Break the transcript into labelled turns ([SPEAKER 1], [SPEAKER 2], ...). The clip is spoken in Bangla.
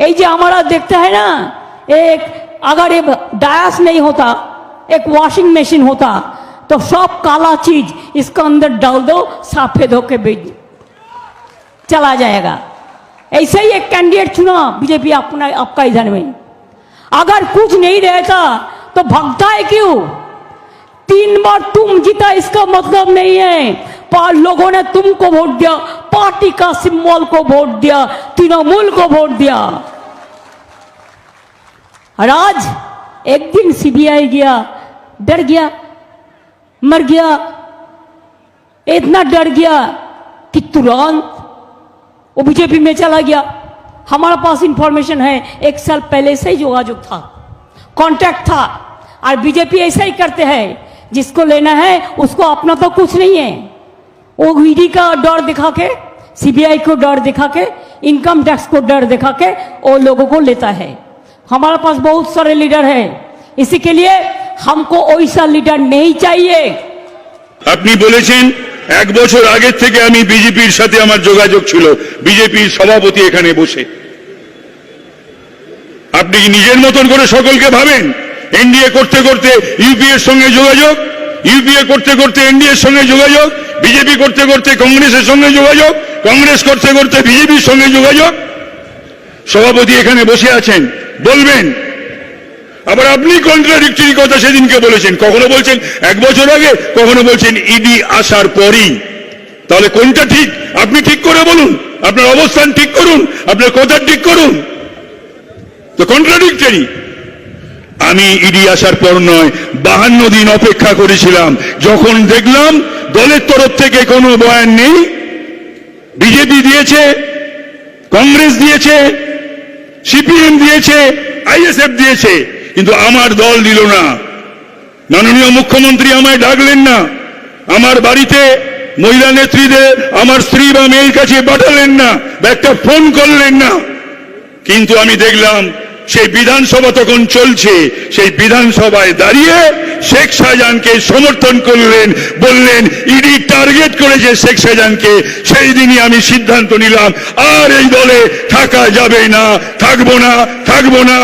[SPEAKER 1] ये जो हमारा देखता है ना एक अगर ये डायस नहीं होता एक वॉशिंग मशीन होता तो सब काला चीज़ इसके अंदर डाल दो सफ़ेद होके बेच चला जाएगा ऐसे ही एक कैंडिडेट चुना बीजेपी अपना आपका इधर में अगर कुछ नहीं रहता तो भगता है क्यों तीन बार तुम जीता इसका मतलब नहीं है पर लोगों ने तुमको वोट दिया पार्टी का सिंबल को वोट दिया, तृणमूल को वोट दिया। और आज एक दिन सीबीआई गया, डर गया, मर गया। इतना डर गया कि तुरंत वो बीजेपी में चला गया। हमारे पास इंफॉर्मेशन है, एक साल पहले से ही योगाযোগ था। कांटेक्ट था। और बीजेपी ऐसा ही करते हैं, जिसको लेना है, उसको अपना तो कुछ नहीं है। वो ईडी का डर दिखा के सीबीआई को डर दिखा के इनकम टैक्स को डर दिखा के वो लोगों को लेता है हमारे पास बहुत सारे लीडर हैं इसी के लिए हमको वैसा लीडर नहीं चाहिए
[SPEAKER 2] আপনি বলেছেন এক বছর আগের থেকে আমি বিজেপির সাথে আমার যোগাযোগ ছিল বিজেপির সভাপতি এখানে বসে আপনি কি নিজের মতন করে সকলকে ভাবেন এনডিএ করতে করতে ইউপিএর সঙ্গে যোগাযোগ ইউপিএ করতে করতে এনডিএর সঙ্গে যোগাযোগ বিজেপি করতে করতে কংগ্রেসের সঙ্গে যোগাযোগ, কংগ্রেস করতে করতে বিজেপির সঙ্গে যোগাযোগ। সভাপতি এখানে বসে আছেন, বলবেন। আবার আপনি কন্ট্রাডিক্টরি কথা সেদিনকে বলেছেন, কখনো বলছেন এক বছর আগে, কখনো বলছেন ইডি আসার পরই। তাহলে কোনটা ঠিক? আপনি ঠিক করে বলুন, আপনার অবস্থান ঠিক করুন, আপনার কথা ঠিক করুন। তো কন্ট্রাডিক্টরি আমি ইডি আসার পর নয়, বাহান্ন দিন অপেক্ষা করেছিলাম, যখন দেখলাম দলের তরফ থেকে কোনো বয়ান নেই। বিজেপি দিয়েছে, কংগ্রেস দিয়েছে, সিপিএম দিয়েছে, আইএসএফ দিয়েছে, কিন্তু আমার দল দিল না। মাননীয় মুখ্যমন্ত্রী আমায় ডাকলেন না। আমার বাড়িতে মহিলা নেত্রীদের, আমার স্ত্রী বা মেয়ের কাছে পাঠালেন না বা একটা ফোন করলেন না। কিন্তু আমি দেখলাম সেই বিধানসভা তখন চলছে। সেই বিধানসভায় দাঁড়িয়ে শেখ শাহজাহানকে সমর্থন করলেন, বললেন, ইডি টার্গেট করেছে শেখ শাহজাহানকে। সেই দিনই আমি সিদ্ধান্ত নিলাম, আর এই দলে থাকা যাবে না, থাকব না থাকব না।